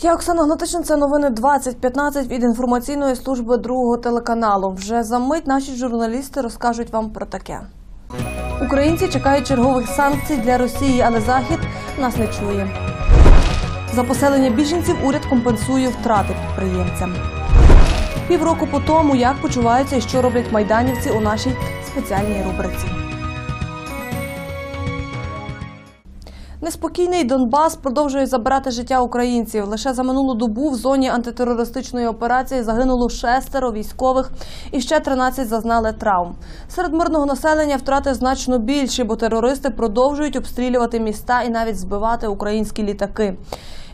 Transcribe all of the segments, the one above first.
Я Оксана Гнатишин, це новини 2015 від інформаційної служби другого телеканалу. Вже за мить наші журналісти розкажуть вам про таке. Українці чекають чергових санкцій для Росії, але Захід нас не чує. За поселення біженців уряд компенсує втрати підприємцям. Півроку по тому, як почуваються і що роблять майданівці у нашій спеціальній рубриці. Неспокійний Донбас продовжує забирати життя українців. Лише за минулу добу в зоні антитерористичної операції загинуло шестеро військових і ще 13 зазнали травм. Серед мирного населення втрати значно більші, бо терористи продовжують обстрілювати міста і навіть збивати українські літаки.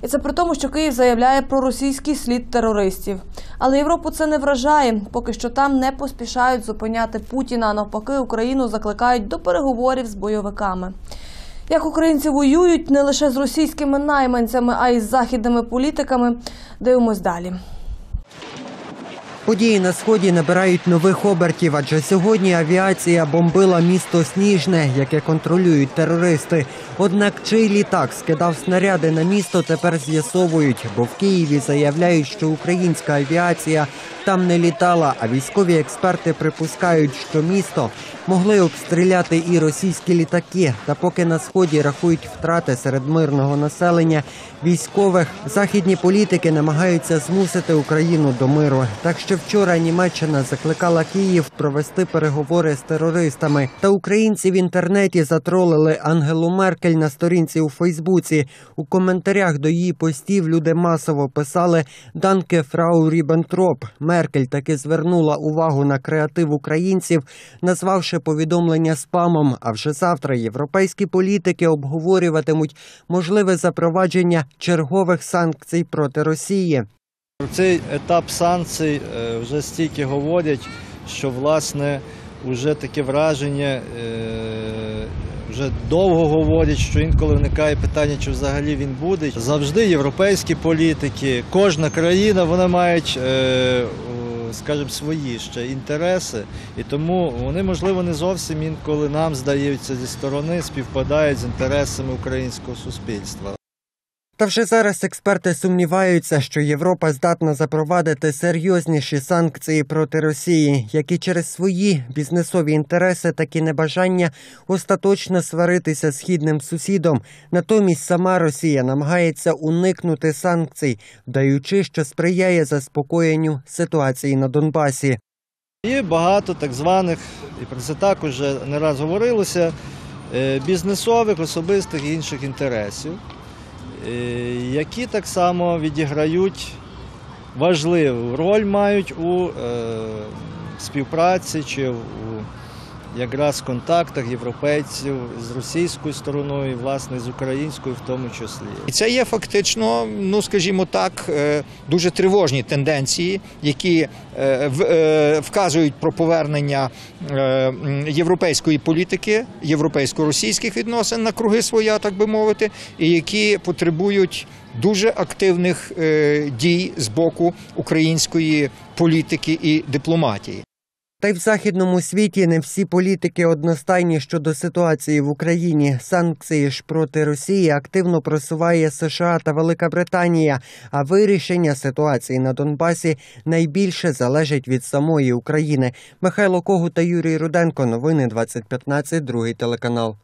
І це при тому, що Київ заявляє про російський слід терористів. Але Європу це не вражає. Поки що там не поспішають зупиняти Путіна. Навпаки, Україну закликають до переговорів з бойовиками. Як українці воюють не лише з російськими найманцями, а й з західними політиками, дивимось далі. Події на сході набирають нових обертів, адже сьогодні авіація бомбила місто Сніжне, яке контролюють терористи. Однак чий літак скидав снаряди на місто, тепер з'ясовують, бо в Києві заявляють, що українська авіація там не літала. А військові експерти припускають, що місто могли обстріляти і російські літаки. Та поки на сході рахують втрати серед мирного населення, військових західні політики намагаються змусити Україну до миру. Так що вчора Німеччина закликала Київ провести переговори з терористами. Та українці в інтернеті затролили Ангелу Меркель на сторінці у Фейсбуці. У коментарях до її постів люди масово писали Данке Фрау Рібентроп. Меркель таки звернула увагу на креатив українців, назвавши повідомлення спамом. А вже завтра європейські політики обговорюватимуть можливе запровадження чергових санкцій проти Росії. Про цей етап санкцій е, вже стільки говорять, що власне вже таке враження е, вже довго говорять, що інколи виникає питання, чи взагалі він буде. Завжди європейські політики, кожна країна, вони мають, е, скажімо, свої ще інтереси, і тому вони, можливо, не зовсім інколи нам здаються зі сторони, співпадають з інтересами українського суспільства. Та вже зараз експерти сумніваються, що Європа здатна запровадити серйозніші санкції проти Росії, які через свої бізнесові інтереси, так небажання остаточно сваритися східним сусідом. Натомість сама Росія намагається уникнути санкцій, вдаючи, що сприяє заспокоєнню ситуації на Донбасі. Є багато так званих, і про це також вже не раз говорилося, е, бізнесових, особистих і інших інтересів, які так само відіграють важливу роль мають у е, співпраці чи у якраз контактах європейців з російською стороною, і, власне, з українською в тому числі. І це є фактично, ну скажімо так, е, дуже тривожні тенденції, які е, е, вказують про повернення європейської політики, європейсько-російських відносин на круги своя, так би мовити, і які потребують дуже активних дій з боку української політики і дипломатії. Та й в західному світі не всі політики одностайні щодо ситуації в Україні. Санкції ж проти Росії активно просуває США та Велика Британія. А вирішення ситуації на Донбасі найбільше залежить від самої України. Михайло Когу та Юрій Руденко. Новини 2015, другий телеканал.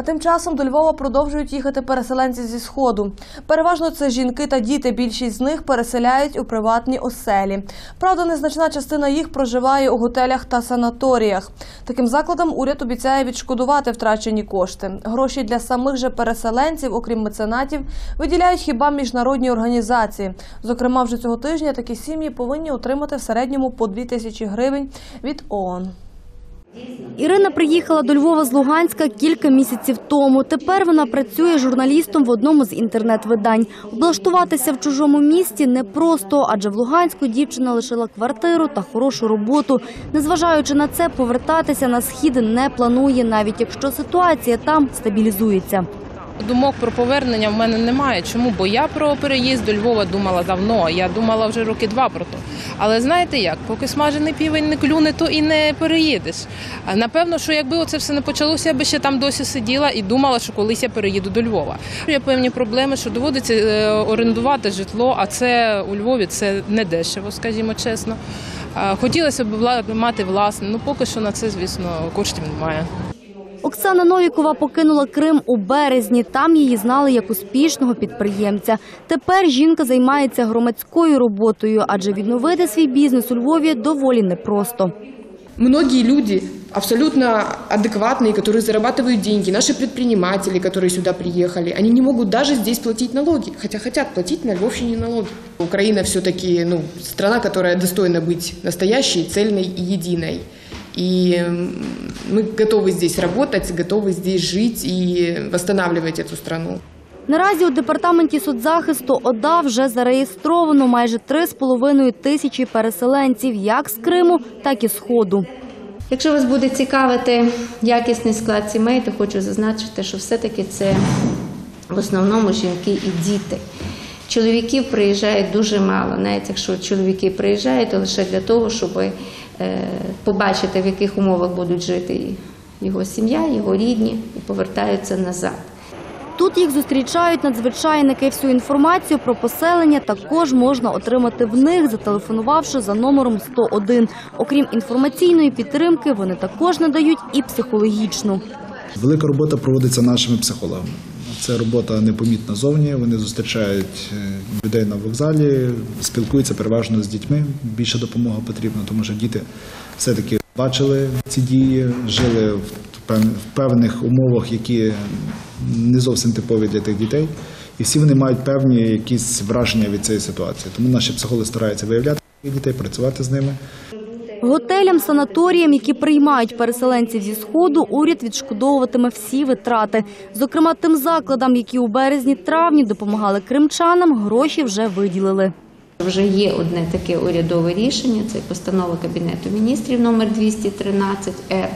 А тим часом до Львова продовжують їхати переселенці зі сходу. Переважно це жінки та діти. Більшість з них переселяють у приватні оселі. Правда, незначна частина їх проживає у готелях та санаторіях. Таким закладам уряд обіцяє відшкодувати втрачені кошти. Гроші для самих же переселенців, окрім меценатів, виділяють хіба міжнародні організації. Зокрема, вже цього тижня такі сім'ї повинні отримати в середньому по 2 тисячі гривень від ООН. Ірина приїхала до Львова з Луганська кілька місяців тому. Тепер вона працює журналістом в одному з інтернет-видань. Облаштуватися в чужому місті непросто, адже в Луганську дівчина лишила квартиру та хорошу роботу. Незважаючи на це, повертатися на схід не планує, навіть якщо ситуація там стабілізується. Думок про повернення в мене немає. Чому? Бо я про переїзд до Львова думала давно. Я думала вже роки два про то. Але знаєте як, поки смажений півень не клюне, то і не переїдеш. Напевно, що якби оце все не почалося, я би ще там досі сиділа і думала, що колись я переїду до Львова. Є певні проблеми, що доводиться е, орендувати житло, а це у Львові це не дешево, скажімо чесно. Хотілося б мати власне, ну поки що на це, звісно, коштів немає. Оксана Новікова покинула Крим у березні. Там її знали як успішного підприємця. Тепер жінка займається громадською роботою, адже відновити свій бізнес у Львові доволі непросто. Многие люди абсолютно адекватные, которые зарабатывают деньги, наши предприниматели, которые сюда приехали, они не могут даже здесь платить налоги, хотя хотят платить на Львовщине налоги. Украина все-таки ну, страна, которая достойна быть настоящей, цельной и единой. И м, мы готовы здесь работать, готовы здесь жить и восстанавливать эту страну. Наразі у департаменті соцзахисту ОДА вже зареєстровано майже 3,5 тисячі переселенців як з Криму, так і з Сходу. Якщо вас буде цікавити якісний склад сімей, то хочу зазначити, що все-таки це в основному жінки і діти. Чоловіків приїжджають дуже мало. Навіть якщо чоловіки приїжджають, то лише для того, щоб е, побачити, в яких умовах будуть жити його сім'я, його рідні, і повертаються назад. Тут їх зустрічають надзвичайники. Всю інформацію про поселення також можна отримати в них, зателефонувавши за номером 101. Окрім інформаційної підтримки, вони також надають і психологічну. Велика робота проводиться нашими психологами. Це робота непомітна зовні. Вони зустрічають е, людей на вокзалі, спілкуються переважно з дітьми. Більше допомога потрібна, тому що діти все-таки бачили ці дії, жили в пев- в певних умовах, які не зовсім типові для тих дітей. І всі вони мають певні якісь враження від цієї ситуації. Тому наші психологи стараються виявляти дітей, працювати з ними. Готелям, санаторіям, які приймають переселенців зі сходу, уряд відшкодовуватиме всі витрати. Зокрема, тим закладам, які у березні-травні допомагали кримчанам, гроші вже виділили. Вже є одне таке урядове рішення, це постанова Кабінету міністрів номер 213-Р,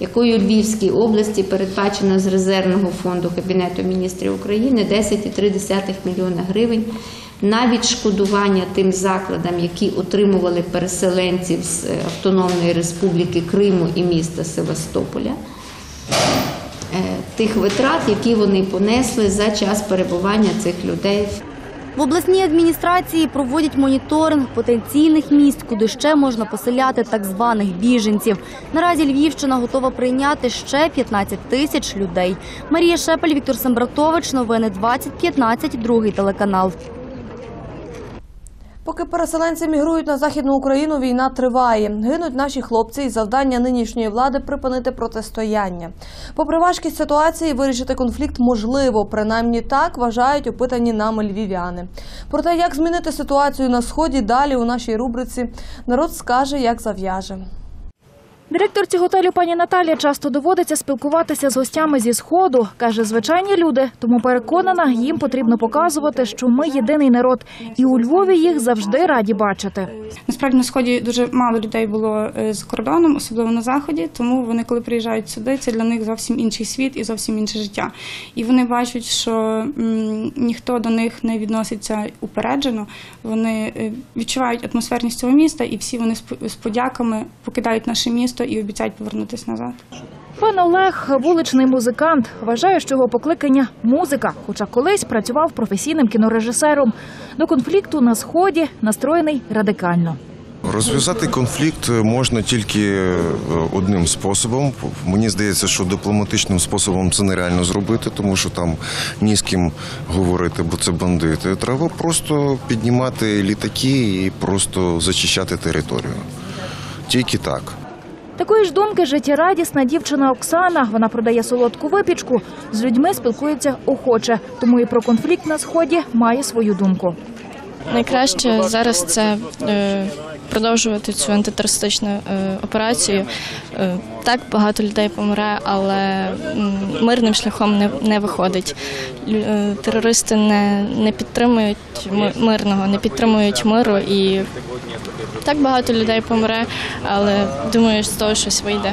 якою Львівській області передбачено з резервного фонду Кабінету міністрів України 10,3 мільйона гривень на відшкодування тим закладам, які отримували переселенців з е, Автономної Республіки Криму і міста Севастополя. е, Тих витрат, які вони понесли за час перебування цих людей В обласній адміністрації проводять моніторинг потенційних місць, куди ще можна поселяти так званих біженців. Наразі Львівщина готова прийняти ще 15 тисяч людей. Марія Шепель, Віктор Сембратович. Новини 2015, другий телеканал. Поки переселенці мігрують на західну Україну, війна триває. Гинуть наші хлопці, і завдання нинішньої влади припинити протистояння. Попри важкість ситуації, вирішити конфлікт можливо. Принаймні так вважають опитані нами львів'яни. Про те, як змінити ситуацію на сході, далі у нашій рубриці народ скаже, як зав'яже. Директорці готелю пані Наталія часто доводиться спілкуватися з гостями зі сходу. каже, звичайні люди, тому переконана, їм потрібно показувати, що ми єдиний народ, і у Львові їх завжди раді бачити. Насправді на сході дуже мало людей було е, з кордоном, особливо на заході. Тому вони, коли приїжджають сюди, це для них зовсім інший світ і зовсім інше життя. І вони бачать, що ніхто до них не відноситься упереджено. Вони е, відчувають атмосферність цього міста, і всі вони з подяками покидають наше місто і обіцяють повернутися назад. Пан Олег вуличний музикант. Вважає, що його покликання музика, хоча колись працював професійним кінорежисером. До конфлікту на сході настроєний радикально. Розв'язати конфлікт можна тільки е, одним способом. Мені здається, що дипломатичним способом це нереально зробити, тому що там ні з ким говорити, бо це бандити. Треба просто піднімати літаки і просто зачищати територію. Тільки так. Такої ж думки життєрадісна дівчина Оксана. Вона продає солодку випічку. З людьми спілкується охоче, тому і про конфлікт на сході має свою думку. Найкраще зараз це е, продовжувати цю антитерористичну е, операцію. Е, так багато людей помирає, але мирним шляхом не, не виходить. Терористи не, не підтримують мирного, не підтримують миру і так багато людей помре, але думаю, з того щось вийде.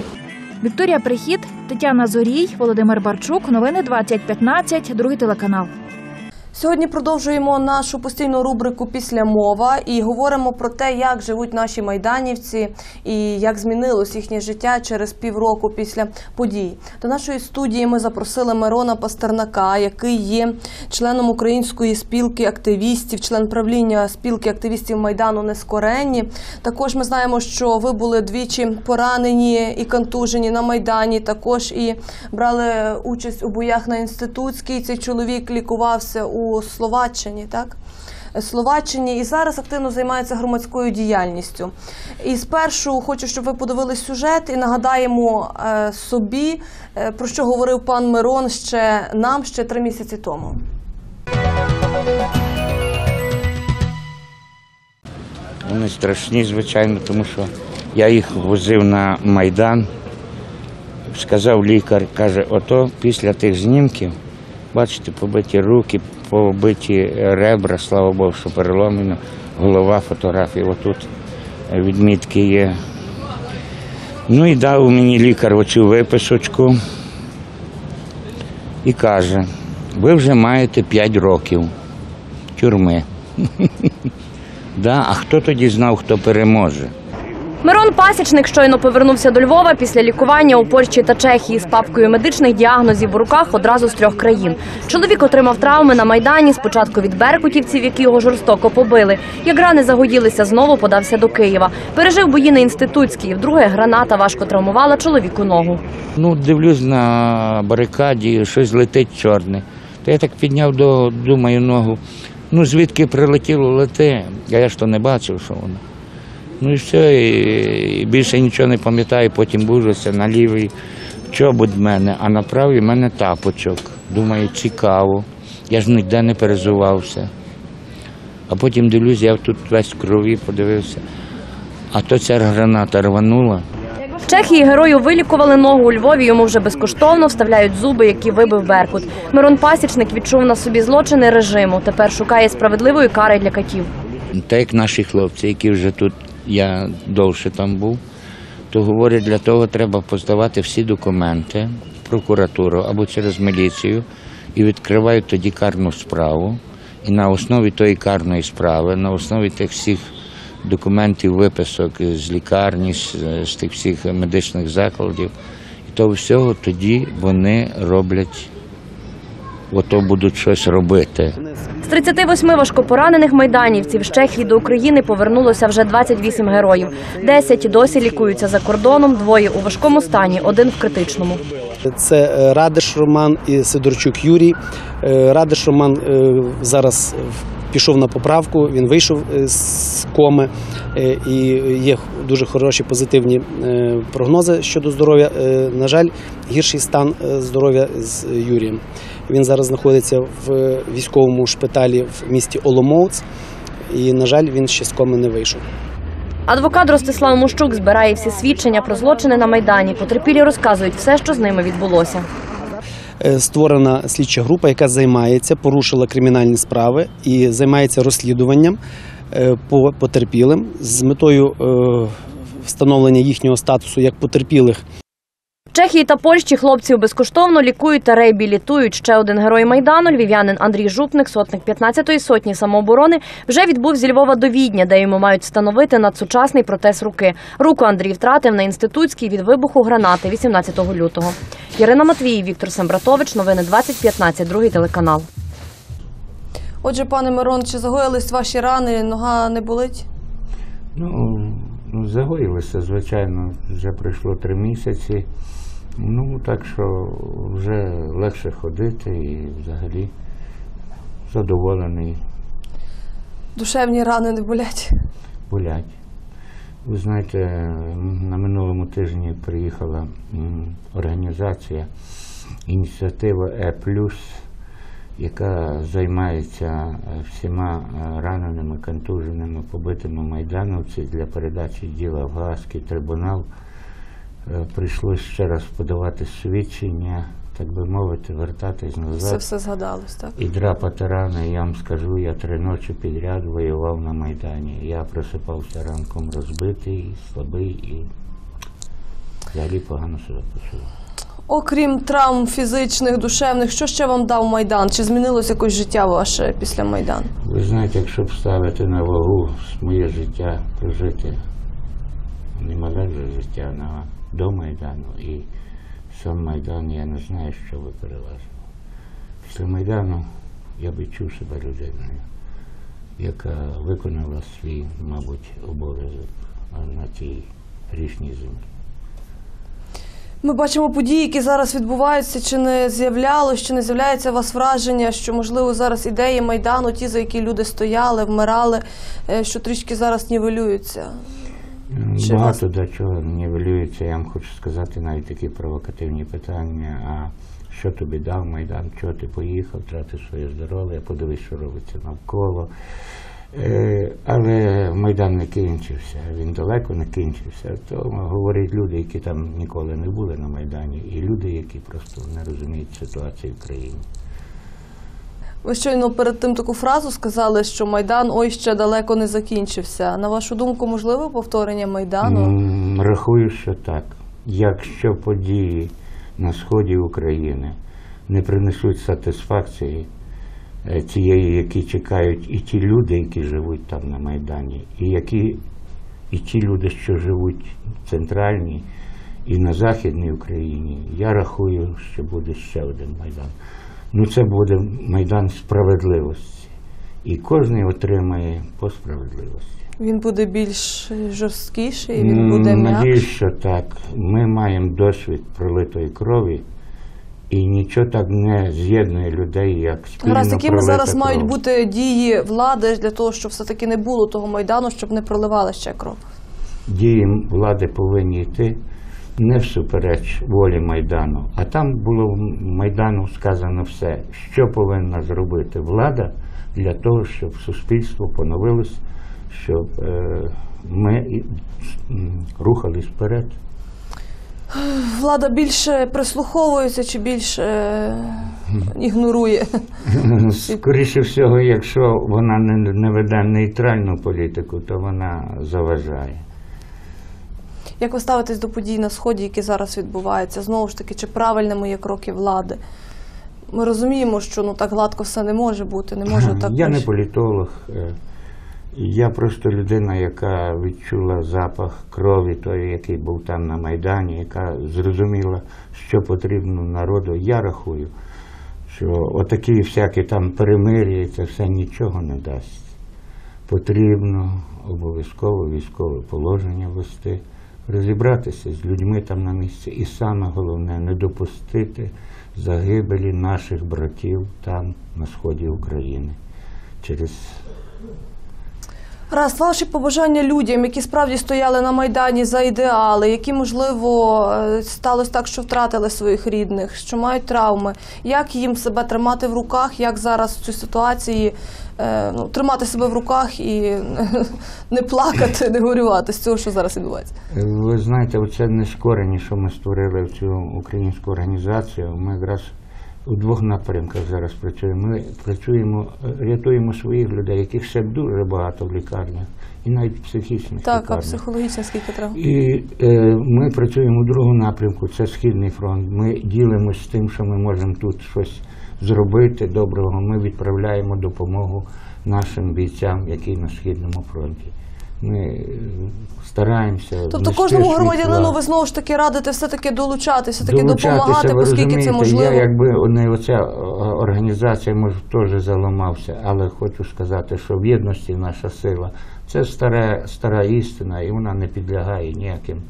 Вікторія Прихід, Тетяна Зорій, Володимир Барчук. Новини 2015, другий телеканал. Сьогодні продовжуємо нашу постійну рубрику Після мова і говоримо про те, як живуть наші майданівці і як змінилось їхнє життя через півроку після подій. До нашої студії ми запросили Мирона Пастернака, який є членом української спілки активістів, член правління спілки активістів майдану Нескоренні. Також ми знаємо, що ви були двічі поранені і контужені на майдані. Також і брали участь у боях на інститутській. Цей чоловік лікувався у Словаччині, так? Словаччині і зараз активно займається громадською діяльністю. І спершу хочу, щоб ви подивились сюжет і нагадаємо е, собі, е, про що говорив пан Мирон ще нам ще три місяці тому. Вони страшні, звичайно, тому що я їх возив на Майдан. Сказав лікар, каже, ото після тих знімків, бачите, побиті руки, побиті ребра, слава Богу, що переломлено, голова фотографії, отут відмітки є. Ну і дав мені лікар оцю виписочку і каже, ви вже маєте 5 років тюрми. Да, а хто тоді знав, хто переможе? Мирон Пасічник щойно повернувся до Львова після лікування у Польщі та Чехії з папкою медичних діагнозів в руках одразу з трьох країн. Чоловік отримав травми на майдані. Спочатку від беркутівців, які його жорстоко побили. Як рани загоїлися, знову подався до Києва. Пережив бої на інститутській. Вдруге граната важко травмувала чоловіку ногу. Ну, дивлюсь на барикаді, щось летить чорне. То я так підняв до, думаю, ногу. Ну, звідки прилетіло лете, а я ж то не бачив, що воно. Ну і все, і, і більше нічого не пам'ятаю, потім бужуся на лівий чобут в мене, а на правий в мене тапочок. Думаю, цікаво. Я ж ніде не перезувався. А потім дивлюсь, я тут весь в крові подивився. А то ця граната рванула. В Чехії герою вилікували ногу у Львові. Йому вже безкоштовно вставляють зуби, які вибив Беркут. Мирон Пасічник відчув на собі злочини режиму. Тепер шукає справедливої кари для катів. Так як наші хлопці, які вже тут, я довше там був, то говорять, для того треба поздавати всі документи в прокуратуру або через міліцію і відкривають тоді карну справу. І на основі тої карної справи, на основі тих всіх документів, виписок з лікарні, з, з тих всіх медичних закладів, і того всього тоді вони роблять, ото будуть щось робити. З 38 важкопоранених майданівців з Чехії до України повернулося вже 28 героїв. 10 досі лікуються за кордоном, двоє у важкому стані, один в критичному. Це е, Радиш Роман і Сидорчук Юрій. Е, Радиш Роман е, зараз пішов на поправку, він вийшов з коми і є дуже хороші позитивні прогнози щодо здоров'я. На жаль, гірший стан здоров'я з Юрієм. Він зараз знаходиться в військовому шпиталі в місті Оломоуц, і, на жаль, він ще з коми не вийшов. Адвокат Ростислав Мущук збирає всі свідчення про злочини на майдані. Потерпілі розказують все, що з ними відбулося. Е, створена слідча група, яка займається, порушила кримінальні справи і займається розслідуванням е, по потерпілим з метою е, встановлення їхнього статусу як потерпілих Чехії та Польщі хлопців безкоштовно лікують та реабілітують. Ще один герой майдану, львів'янин Андрій Жупник, сотник 15-ї сотні самооборони, вже відбув зі Львова до Відня, де йому мають встановити надсучасний протез руки. Руку Андрій втратив на інститутській від вибуху гранати 18 лютого. Ірина Матвій, Віктор Сембратович. Новини 2015, другий телеканал. Отже, пане Мирон, чи загоїлись ваші рани? Нога не болить? Ну, ну, загоїлося, звичайно, вже пройшло три місяці. Ну, так що вже легше ходити і взагалі задоволений Душевні рани не болять. болять. Ви знаєте, на минулому тижні приїхала організація ініціатива Е яка займається е, всіма е, раненими, контуженими, побитими майдановців для передачі діла в Гаазький трибунал. Е, Прийшлося ще раз подавати свідчення, так би мовити, вертатись назад. все згадалось, так? І драпати рани, я вам скажу, я три ночі підряд воював на Майдані. Я просипався ранком розбитий, слабий і взагалі погано себе почував. Окрім травм фізичних, душевних, що ще вам дав Майдан? Чи змінилось якось життя ваше після Майдану? Ви знаєте, якщо б ставити на вагу моє життя, прожити немале вже життя на, до Майдану і сам Майдан, я не знаю, що ви переважили. Після Майдану я би чув себе людиною, яка виконала свій, мабуть, обов'язок на цій грішній землі. Ми бачимо події, які зараз відбуваються. Чи не з'являлось, чи не з'являється у вас враження, що можливо зараз ідеї майдану, ті, за які люди стояли, вмирали, е, що трішки зараз нівелюються? Чи Багато до чого нівелюється. Я вам хочу сказати навіть такі провокативні питання. А що тобі дав Майдан? Чого ти поїхав, втратив своє здоров'я, подивись, що робиться навколо. Е, але Майдан не кінчився, він далеко не кінчився. То говорять люди, які там ніколи не були на Майдані, і люди, які просто не розуміють ситуації в країні. Ви щойно перед тим таку фразу сказали, що Майдан ой ще далеко не закінчився. На вашу думку, можливо повторення Майдану? Рахую, що так. Якщо події на сході України не принесуть сатисфакції е, тієї, які чекають і ті люди, які живуть там на Майдані, і які і ті люди, що живуть в центральній і на Західній Україні, я рахую, що буде ще один Майдан. Ну це буде Майдан справедливості. І кожен отримає по справедливості. Він буде більш жорсткіший, він буде м'якший. Надіюсь, що так. Ми маємо досвід пролитої крові, і нічого так не з'єднує людей, як спільно Гаразд, якими зараз мають бути дії влади для того, щоб все-таки не було того майдану, щоб не проливали ще кров? Дії влади повинні йти не всупереч волі Майдану, а там було в Майдану сказано все, що повинна зробити влада для того, щоб суспільство поновилось, щоб е, ми рухались вперед. Влада більше прислуховується чи більше е, ігнорує? Скоріше всього, якщо вона не веде нейтральну політику, то вона заважає. Як ви ставитесь до подій на сході, які зараз відбуваються? Знову ж таки, чи правильними є кроки влади? Ми розуміємо, що ну так гладко все не може бути, не може так Я не політолог, е, я просто людина, яка відчула запах крові, той, який був там на Майдані, яка зрозуміла, що потрібно народу. Я рахую, що отакі всякі там перемир'я, це все нічого не дасть. Потрібно обов'язково військове положення вести, розібратися з людьми там на місці. І саме головне не допустити загибелі наших братів там на сході України через Раз, ваші побажання людям, які справді стояли на Майдані за ідеали, які, можливо, е, сталося так, що втратили своїх рідних, що мають травми, як їм себе тримати в руках, як зараз в цій ситуації е, ну, тримати себе в руках і не плакати, не горювати з цього, що зараз відбувається? Ви знаєте, оце нескорені, що ми створили в цю українську організацію. Ми якраз у двох напрямках зараз працюємо. Ми працюємо, рятуємо своїх людей, яких ще дуже багато в лікарнях, і навіть психічних Так, а психологічно скільки треба? І е, ми працюємо у другому напрямку, це Східний фронт. Ми ділимося з тим, що ми можемо тут щось зробити доброго. Ми відправляємо допомогу нашим бійцям, які на Східному фронті. Ми е, стараємося. Тобто кожному громадянину ви знову ж таки радите все-таки долучатися, Долучатися, допомагати, ви оскільки це розумієте, можливо. Я якби не оця е, організація, може, теж заламався, але хочу сказати, що в єдності наша сила це стара, стара істина, і вона не підлягає ніяким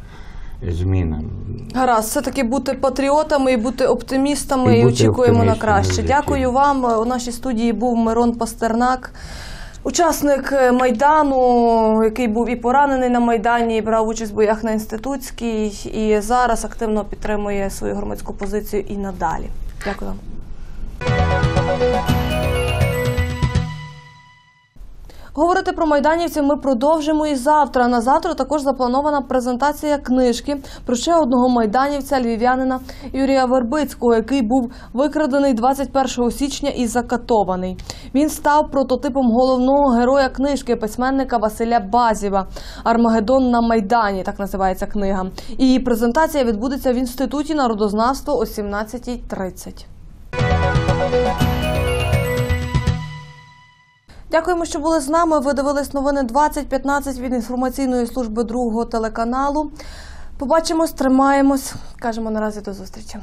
змінам. Гаразд, все-таки бути патріотами і бути оптимістами І і, бути очікуємо на краще. Дякую вам. У нашій студії був Мирон Пастернак. Учасник е, Майдану, який був і поранений на Майдані, і брав участь в боях на інститутській, і зараз активно підтримує свою громадську позицію і надалі. Дякую вам. Говорити про майданівців ми продовжимо і завтра. На завтра також запланована презентація книжки про ще одного майданівця львів'янина Юрія Вербицького, який був викрадений 21 січня і закатований. Він став прототипом головного героя книжки письменника Василя Базєва Армагеддон на Майдані. Так називається книга. Її презентація відбудеться в інституті народознавства о 17.30. Дякуємо, що були з нами. Ви дивились новини 2015 від інформаційної служби другого телеканалу. Побачимось, тримаємось. Кажемо наразі до зустрічі.